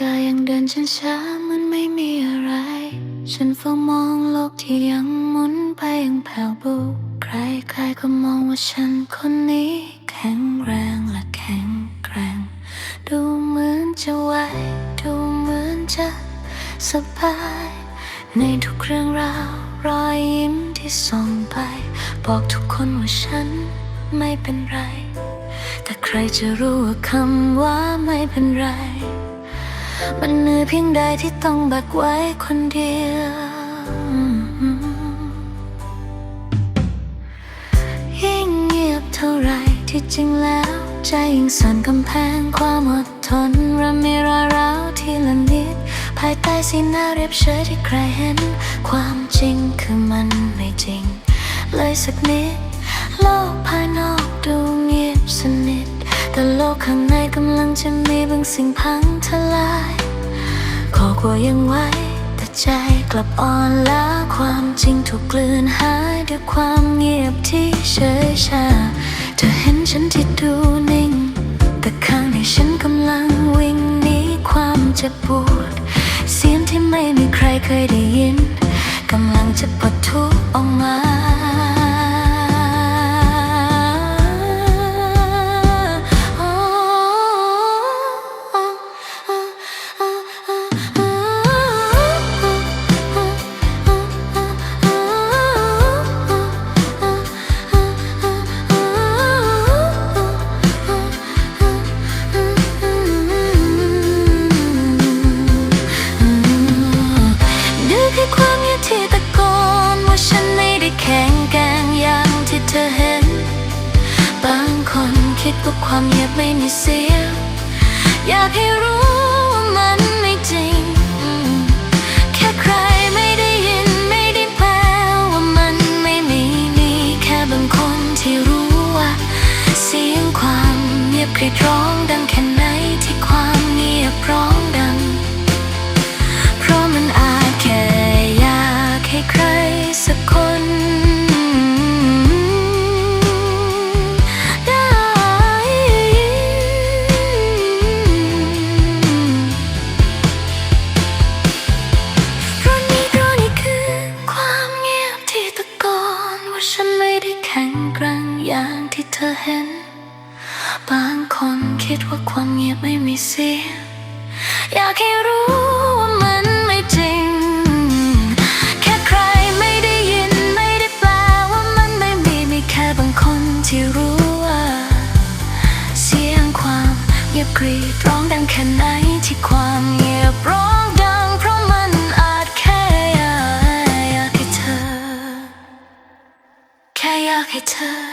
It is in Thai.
กายยังเดินช้าๆเหมันไม่มีอะไร ฉันเฝ้ามองโลกที่ยังหมุนไปยังแผ่วเบาใครๆก็มองว่าฉันคนนี้แข็งแรงและแข็งแกร่ง ดูเหมือนจะไหวดูเหมือนจะสบาย ในทุกเรื่องราวรอยยิ้มที่ส่งไป บอกทุกคนว่าฉันไม่เป็นไร แต่ใครจะรู้ว่าคำว่าไม่เป็นไร มันเหนื่อยเพียงใดที่ต้องแบกไว้คนเดียว ยิ่งเงียบเท่าไรที่จริงแล้ว ใจยิ่งสั่นกำแพงความอดทนระมีรอยร้าวทีละนิด ภายใต้สีหน้าเรียบเฉยที่ใครเห็น ความจริงคือมันไม่จริง เลยสักนิด โลกภายนอกดูเงียบสนิท แต่โลกข้างใน กำลังจะมีบางสิ่งพังทลาย ขอกว่ายังไหวแต่ใจกลับอ่อนล้าความจริงถูกกลืนหายด้วยความเงียบที่เฉยชา เธอเห็นฉันที่ดูนิ่ง แต่ข้างในฉันกำลังวิ่งหนีความเจ็บปวด เสียงที่ไม่มีใครเคยได้ยิน กำลังจะปะทุออกมา คิดว่าความเงียบไม่มีเสียงอยากให้รู้ เธอเห็น บางคนคิดว่าความเงียบไม่มีเสียง อยากให้รู้ว่ามันไม่จริง แค่ใครไม่ได้ยินไม่ได้แปลว่ามันไม่มีมีแค่บางคนที่รู้ว่า เสียงความเงียบกรีดร้องดังแค่ไหนที่ความเงียบร้องดังเพราะมันอาจแค่อยากอยากให้เธอ